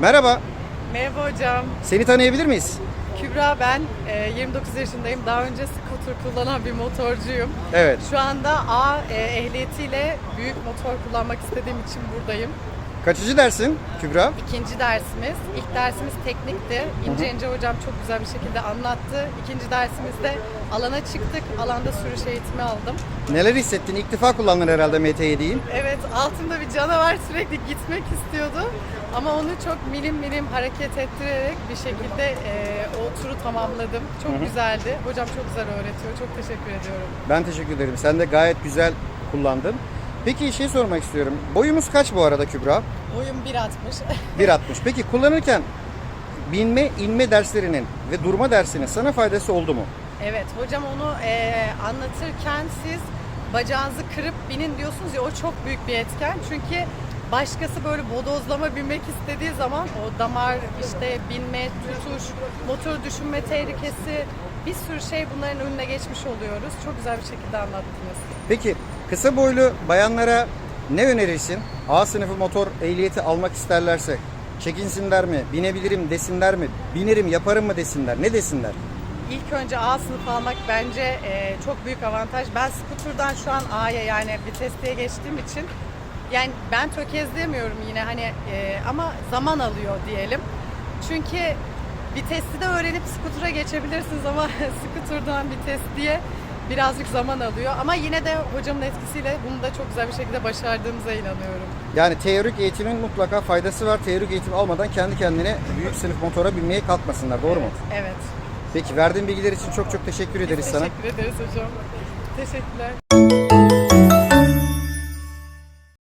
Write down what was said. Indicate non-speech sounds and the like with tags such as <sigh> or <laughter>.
Merhaba, Merhaba hocam. seni tanıyabilir miyiz? Kübra ben. Ee, 29 yaşındayım. Daha önce scooter kullanan bir motorcuyum. Evet. Şu anda A e, ehliyetiyle büyük motor kullanmak istediğim için buradayım. Kaçıcı dersin Kübra? İkinci dersimiz. İlk dersimiz teknikti. İnce ince hocam çok güzel bir şekilde anlattı. İkinci dersimizde alana çıktık. Alanda sürüş eğitimi aldım. Neler hissettin? İlk defa kullandın herhalde MT7'yi. Evet altında bir canavar sürekli gitmek istiyordu. Ama onu çok milim milim hareket ettirerek bir şekilde e, o turu tamamladım. Çok güzeldi. Hocam çok güzel öğretiyor. Çok teşekkür ediyorum. Ben teşekkür ederim. Sen de gayet güzel kullandın. Peki şey sormak istiyorum. Boyumuz kaç bu arada Kübra? Boyum 1.60. 1.60. Peki kullanırken binme inme derslerinin ve durma dersinin sana faydası oldu mu? evet hocam onu e, anlatırken siz bacağınızı kırıp binin diyorsunuz ya o çok büyük bir etken. Çünkü başkası böyle bodozlama binmek istediği zaman o damar işte binme, tutuş, motor düşünme tehlikesi bir sürü şey bunların önüne geçmiş oluyoruz. Çok güzel bir şekilde anlattınız. Peki kısa boylu bayanlara ne önerirsin? A sınıfı motor ehliyeti almak isterlerse çekinsinler mi? Binebilirim desinler mi? Binerim yaparım mı desinler? Ne desinler? İlk önce A sınıfı almak bence e, çok büyük avantaj. Ben skuturdan şu an A'ya yani vitesliğe geçtiğim için yani ben tökezleyemiyorum yine hani e, ama zaman alıyor diyelim. Çünkü vitesli de öğrenip skutura geçebilirsiniz ama <laughs> skuturdan vitesliye birazcık zaman alıyor. Ama yine de hocamın etkisiyle bunu da çok güzel bir şekilde başardığımıza inanıyorum. Yani teorik eğitimin mutlaka faydası var. Teorik eğitim almadan kendi kendine büyük sınıf motora binmeye kalkmasınlar. Doğru mu? Evet. Peki verdiğin bilgiler için çok çok teşekkür ederiz Biz sana. Teşekkür ederiz hocam. Teşekkürler.